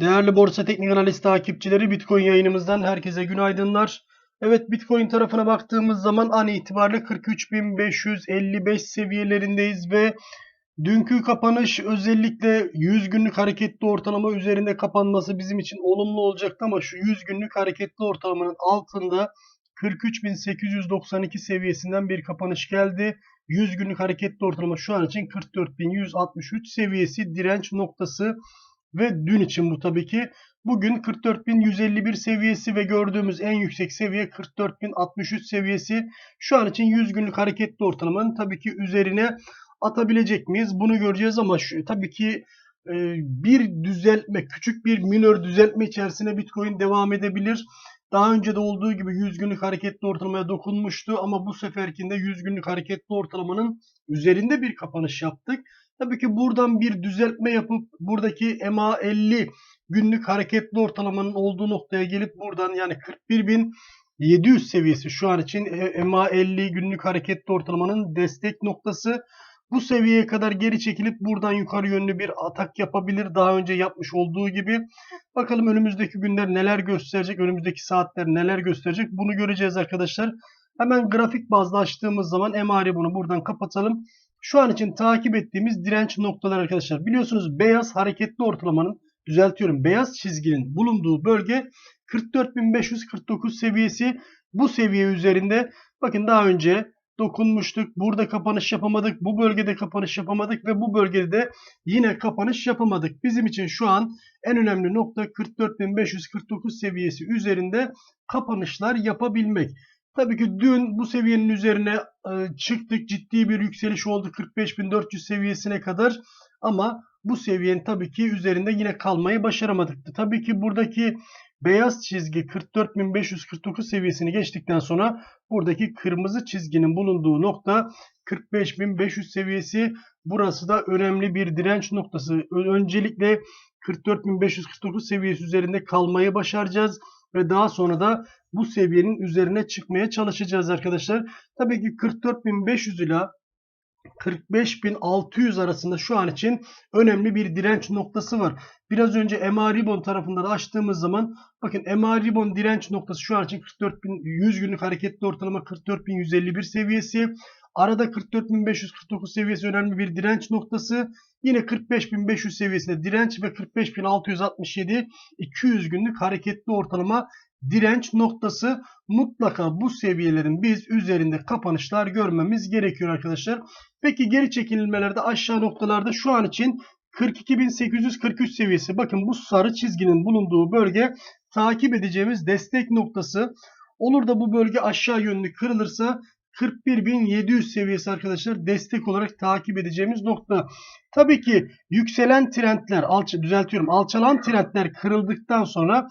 Değerli Borsa Teknik Analiz takipçileri Bitcoin yayınımızdan herkese günaydınlar. Evet Bitcoin tarafına baktığımız zaman an itibariyle 43.555 seviyelerindeyiz ve dünkü kapanış özellikle 100 günlük hareketli ortalama üzerinde kapanması bizim için olumlu olacaktı ama şu 100 günlük hareketli ortalamanın altında 43.892 seviyesinden bir kapanış geldi. 100 günlük hareketli ortalama şu an için 44.163 seviyesi direnç noktası ve dün için bu tabii ki. Bugün 44.151 seviyesi ve gördüğümüz en yüksek seviye 44.063 seviyesi. Şu an için 100 günlük hareketli ortalamanın tabii ki üzerine atabilecek miyiz? Bunu göreceğiz ama şu, tabii ki e, bir düzeltme, küçük bir minör düzeltme içerisine Bitcoin devam edebilir. Daha önce de olduğu gibi 100 günlük hareketli ortalamaya dokunmuştu ama bu seferkinde 100 günlük hareketli ortalamanın üzerinde bir kapanış yaptık. Tabii ki buradan bir düzeltme yapıp buradaki MA50 günlük hareketli ortalamanın olduğu noktaya gelip buradan yani 41.700 seviyesi şu an için MA50 günlük hareketli ortalamanın destek noktası. Bu seviyeye kadar geri çekilip buradan yukarı yönlü bir atak yapabilir. Daha önce yapmış olduğu gibi. Bakalım önümüzdeki günler neler gösterecek, önümüzdeki saatler neler gösterecek bunu göreceğiz arkadaşlar. Hemen grafik bazda açtığımız zaman MAR'i bunu buradan kapatalım. Şu an için takip ettiğimiz direnç noktalar arkadaşlar. Biliyorsunuz beyaz hareketli ortalamanın düzeltiyorum beyaz çizginin bulunduğu bölge 44.549 seviyesi. Bu seviye üzerinde bakın daha önce dokunmuştuk. Burada kapanış yapamadık. Bu bölgede kapanış yapamadık ve bu bölgede de yine kapanış yapamadık. Bizim için şu an en önemli nokta 44.549 seviyesi üzerinde kapanışlar yapabilmek. Tabii ki dün bu seviyenin üzerine e, çıktık. Ciddi bir yükseliş oldu 45.400 seviyesine kadar. Ama bu seviyenin tabii ki üzerinde yine kalmayı başaramadık. Tabii ki buradaki beyaz çizgi 44.549 seviyesini geçtikten sonra buradaki kırmızı çizginin bulunduğu nokta 45.500 seviyesi. Burası da önemli bir direnç noktası. Öncelikle 44.549 seviyesi üzerinde kalmayı başaracağız ve daha sonra da bu seviyenin üzerine çıkmaya çalışacağız arkadaşlar. Tabii ki 44.500 ile 45.600 arasında şu an için önemli bir direnç noktası var. Biraz önce MA Ribbon tarafından açtığımız zaman bakın MA Ribbon direnç noktası şu an için 44.100 günlük hareketli ortalama 44.151 seviyesi. Arada 44.549 seviyesi önemli bir direnç noktası. Yine 45.500 seviyesinde direnç ve 45.667 200 günlük hareketli ortalama direnç noktası mutlaka bu seviyelerin biz üzerinde kapanışlar görmemiz gerekiyor arkadaşlar. Peki geri çekilmelerde aşağı noktalarda şu an için 42.843 seviyesi. Bakın bu sarı çizginin bulunduğu bölge takip edeceğimiz destek noktası. Olur da bu bölge aşağı yönlü kırılırsa 41.700 seviyesi arkadaşlar destek olarak takip edeceğimiz nokta. Tabii ki yükselen trendler, alça, düzeltiyorum alçalan trendler kırıldıktan sonra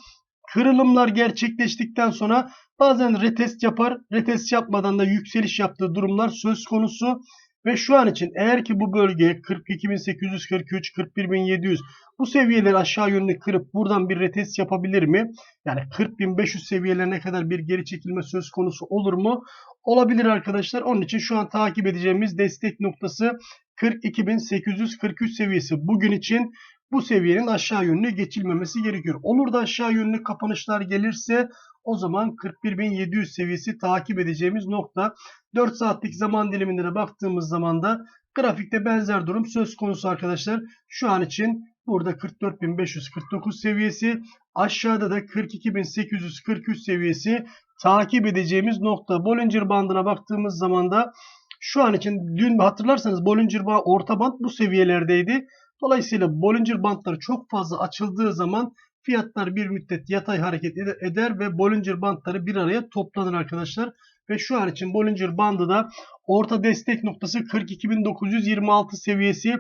kırılımlar gerçekleştikten sonra bazen retest yapar. Retest yapmadan da yükseliş yaptığı durumlar söz konusu. Ve şu an için eğer ki bu bölge 42.843, 41.700 bu seviyeleri aşağı yönlü kırıp buradan bir retest yapabilir mi? Yani 40.500 seviyelerine kadar bir geri çekilme söz konusu olur mu? Olabilir arkadaşlar. Onun için şu an takip edeceğimiz destek noktası 42.843 seviyesi. Bugün için bu seviyenin aşağı yönlü geçilmemesi gerekiyor. Olur da aşağı yönlü kapanışlar gelirse o zaman 41.700 seviyesi takip edeceğimiz nokta. 4 saatlik zaman diliminde de baktığımız zaman da grafikte benzer durum söz konusu arkadaşlar. Şu an için burada 44.549 seviyesi aşağıda da 42.843 seviyesi takip edeceğimiz nokta. Bollinger bandına baktığımız zaman da şu an için dün hatırlarsanız Bollinger band orta band bu seviyelerdeydi. Dolayısıyla Bollinger bandları çok fazla açıldığı zaman fiyatlar bir müddet yatay hareket eder ve Bollinger bandları bir araya toplanır arkadaşlar. Ve şu an için Bollinger bandı da orta destek noktası 42.926 seviyesi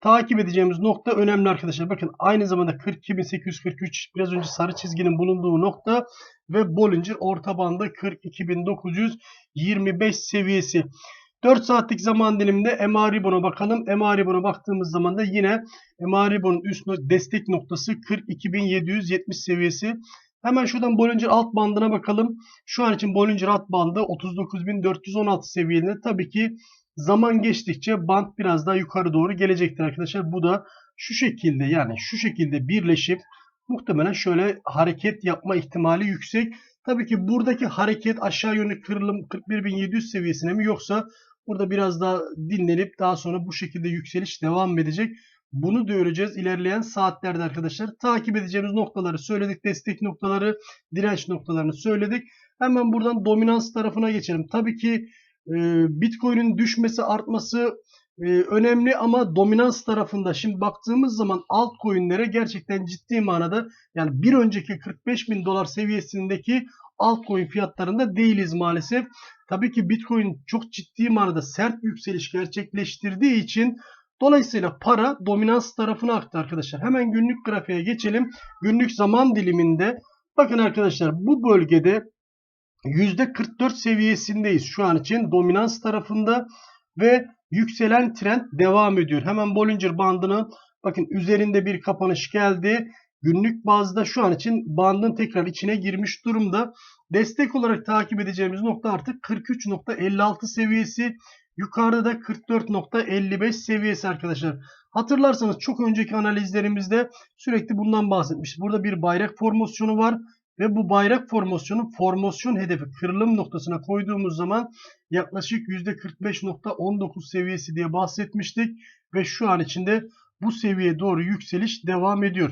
takip edeceğimiz nokta önemli arkadaşlar. Bakın aynı zamanda 42.843 biraz önce sarı çizginin bulunduğu nokta ve Bollinger orta bandı 42.925 seviyesi. 4 saatlik zaman diliminde MA Ribbon'a bakalım. MA Ribbon'a baktığımız zaman da yine MA Ribbon'un üst destek noktası 42.770 seviyesi. Hemen şuradan Bollinger alt bandına bakalım. Şu an için Bollinger alt bandı 39.416 seviyede. Tabii ki zaman geçtikçe band biraz daha yukarı doğru gelecektir arkadaşlar. Bu da şu şekilde yani şu şekilde birleşip muhtemelen şöyle hareket yapma ihtimali yüksek. Tabii ki buradaki hareket aşağı yönlü kırılım 41.700 seviyesine mi yoksa burada biraz daha dinlenip daha sonra bu şekilde yükseliş devam edecek. Bunu da göreceğiz ilerleyen saatlerde arkadaşlar. Takip edeceğimiz noktaları söyledik. Destek noktaları, direnç noktalarını söyledik. Hemen buradan dominans tarafına geçelim. Tabii ki e, Bitcoin'in düşmesi, artması e, önemli ama dominans tarafında şimdi baktığımız zaman altcoin'lere gerçekten ciddi manada yani bir önceki 45 bin dolar seviyesindeki altcoin fiyatlarında değiliz maalesef. Tabii ki Bitcoin çok ciddi manada sert yükseliş gerçekleştirdiği için Dolayısıyla para dominans tarafına aktı arkadaşlar. Hemen günlük grafiğe geçelim. Günlük zaman diliminde bakın arkadaşlar bu bölgede %44 seviyesindeyiz şu an için dominans tarafında ve yükselen trend devam ediyor. Hemen Bollinger bandını bakın üzerinde bir kapanış geldi. Günlük bazda şu an için bandın tekrar içine girmiş durumda. Destek olarak takip edeceğimiz nokta artık 43.56 seviyesi. Yukarıda da 44.55 seviyesi arkadaşlar. Hatırlarsanız çok önceki analizlerimizde sürekli bundan bahsetmiştik. Burada bir bayrak formasyonu var ve bu bayrak formasyonu formasyon hedefi kırılım noktasına koyduğumuz zaman yaklaşık %45.19 seviyesi diye bahsetmiştik ve şu an içinde bu seviyeye doğru yükseliş devam ediyor.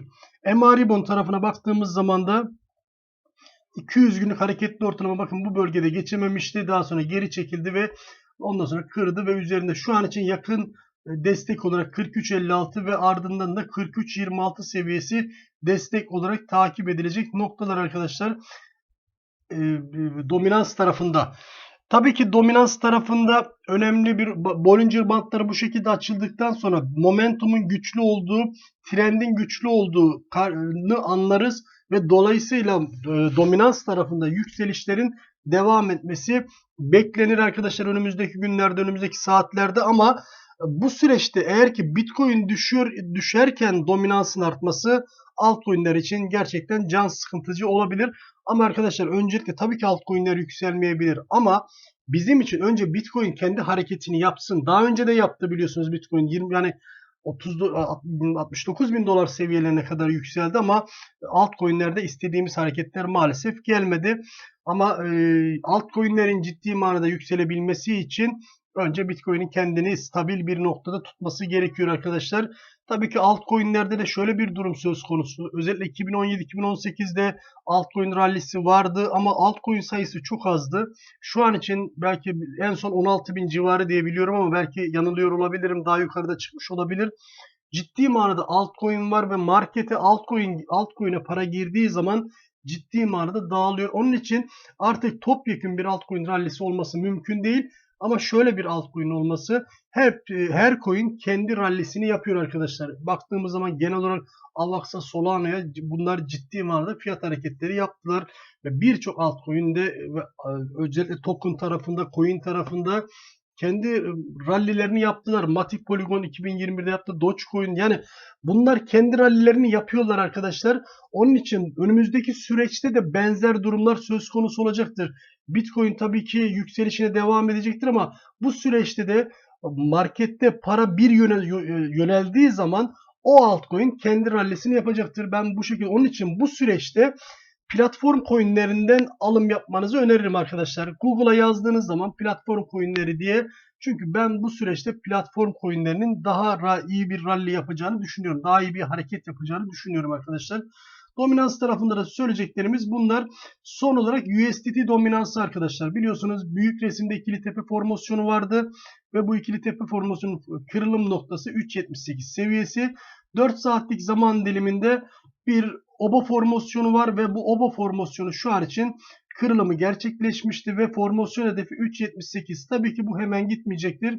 MA Ribbon tarafına baktığımız zaman da 200 günlük hareketli ortalama bakın bu bölgede geçememişti. Daha sonra geri çekildi ve ondan sonra kırdı ve üzerinde şu an için yakın e, destek olarak 43.56 ve ardından da 43.26 seviyesi destek olarak takip edilecek noktalar arkadaşlar. E, dominans tarafında. Tabii ki dominans tarafında önemli bir Bollinger bantları bu şekilde açıldıktan sonra momentumun güçlü olduğu, trendin güçlü olduğunu anlarız ve dolayısıyla e, dominans tarafında yükselişlerin devam etmesi beklenir arkadaşlar önümüzdeki günlerde, önümüzdeki saatlerde ama bu süreçte eğer ki Bitcoin düşüyor düşerken dominansın artması altcoin'ler için gerçekten can sıkıntıcı olabilir. Ama arkadaşlar öncelikle tabii ki altcoin'ler yükselmeyebilir ama bizim için önce Bitcoin kendi hareketini yapsın. Daha önce de yaptı biliyorsunuz Bitcoin 20 yani 30 69 bin dolar seviyelerine kadar yükseldi ama altcoin'lerde istediğimiz hareketler maalesef gelmedi. Ama e, altcoin'lerin ciddi manada yükselebilmesi için önce Bitcoin'in kendini stabil bir noktada tutması gerekiyor arkadaşlar. Tabii ki altcoin'lerde de şöyle bir durum söz konusu. Özellikle 2017-2018'de altcoin rallisi vardı ama altcoin sayısı çok azdı. Şu an için belki en son 16 bin civarı diye biliyorum ama belki yanılıyor olabilirim. Daha yukarıda çıkmış olabilir. Ciddi manada altcoin var ve markete altcoin altcoin'e para girdiği zaman ciddi manada dağılıyor. Onun için artık topyekun bir altcoin rallisi olması mümkün değil. Ama şöyle bir altcoin olması her her coin kendi rallisini yapıyor arkadaşlar. Baktığımız zaman genel olarak Avax'a, Solana'ya bunlar ciddi manada fiyat hareketleri yaptılar ve birçok altcoin'de özellikle token tarafında, coin tarafında kendi rallilerini yaptılar. Matic Polygon 2021'de yaptı. Dogecoin yani bunlar kendi rallilerini yapıyorlar arkadaşlar. Onun için önümüzdeki süreçte de benzer durumlar söz konusu olacaktır. Bitcoin tabii ki yükselişine devam edecektir ama bu süreçte de markette para bir yöne yöneldiği zaman o altcoin kendi rallisini yapacaktır. Ben bu şekilde onun için bu süreçte platform coinlerinden alım yapmanızı öneririm arkadaşlar. Google'a yazdığınız zaman platform coinleri diye çünkü ben bu süreçte platform coinlerinin daha iyi bir rally yapacağını düşünüyorum. Daha iyi bir hareket yapacağını düşünüyorum arkadaşlar. Dominans tarafında da söyleyeceklerimiz bunlar. Son olarak USDT dominansı arkadaşlar. Biliyorsunuz büyük resimde ikili tepe formasyonu vardı. Ve bu ikili tepe formasyonun kırılım noktası 3.78 seviyesi. 4 saatlik zaman diliminde bir oba formasyonu var ve bu oba formasyonu şu an için kırılımı gerçekleşmişti ve formasyon hedefi 3.78. Tabii ki bu hemen gitmeyecektir.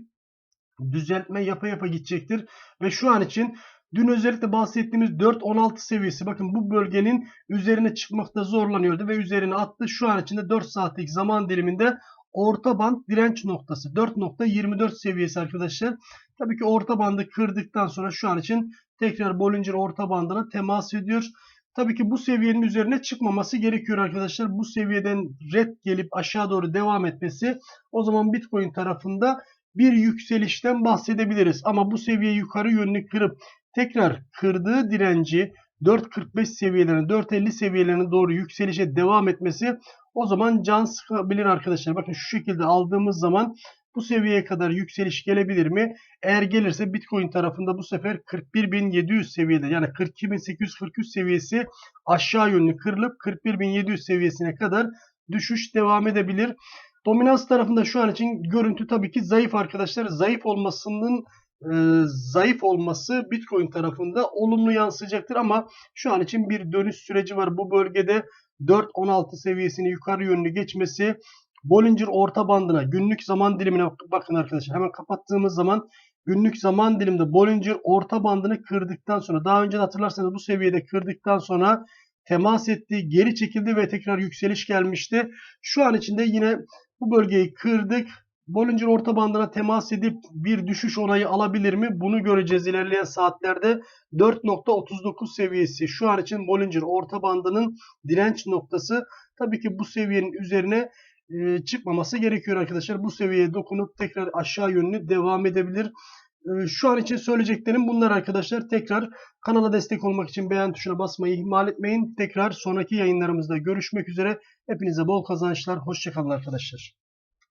Düzeltme yapa yapa gidecektir. Ve şu an için dün özellikle bahsettiğimiz 4.16 seviyesi bakın bu bölgenin üzerine çıkmakta zorlanıyordu ve üzerine attı. Şu an içinde 4 saatlik zaman diliminde orta band direnç noktası 4.24 seviyesi arkadaşlar. Tabii ki orta bandı kırdıktan sonra şu an için tekrar Bollinger orta bandına temas ediyor. Tabii ki bu seviyenin üzerine çıkmaması gerekiyor arkadaşlar. Bu seviyeden red gelip aşağı doğru devam etmesi o zaman Bitcoin tarafında bir yükselişten bahsedebiliriz. Ama bu seviye yukarı yönlü kırıp tekrar kırdığı direnci 4.45 seviyelerine 4.50 seviyelerine doğru yükselişe devam etmesi o zaman can sıkabilir arkadaşlar. Bakın şu şekilde aldığımız zaman bu seviyeye kadar yükseliş gelebilir mi? Eğer gelirse Bitcoin tarafında bu sefer 41.700 seviyede yani 42.843 seviyesi aşağı yönlü kırılıp 41.700 seviyesine kadar düşüş devam edebilir. Dominans tarafında şu an için görüntü tabii ki zayıf arkadaşlar. Zayıf olmasının e, zayıf olması Bitcoin tarafında olumlu yansıyacaktır ama şu an için bir dönüş süreci var. Bu bölgede 4.16 seviyesini yukarı yönlü geçmesi Bollinger orta bandına günlük zaman dilimine bakın arkadaşlar. Hemen kapattığımız zaman günlük zaman dilimde Bollinger orta bandını kırdıktan sonra daha önce hatırlarsanız bu seviyede kırdıktan sonra temas etti, geri çekildi ve tekrar yükseliş gelmişti. Şu an içinde yine bu bölgeyi kırdık. Bollinger orta bandına temas edip bir düşüş onayı alabilir mi? Bunu göreceğiz ilerleyen saatlerde. 4.39 seviyesi şu an için Bollinger orta bandının direnç noktası. Tabii ki bu seviyenin üzerine e, çıkmaması gerekiyor arkadaşlar. Bu seviyeye dokunup tekrar aşağı yönlü devam edebilir. E, Şu an için söyleyeceklerim bunlar arkadaşlar. Tekrar kanala destek olmak için beğen tuşuna basmayı ihmal etmeyin. Tekrar sonraki yayınlarımızda görüşmek üzere. Hepinize bol kazançlar. Hoşçakalın arkadaşlar.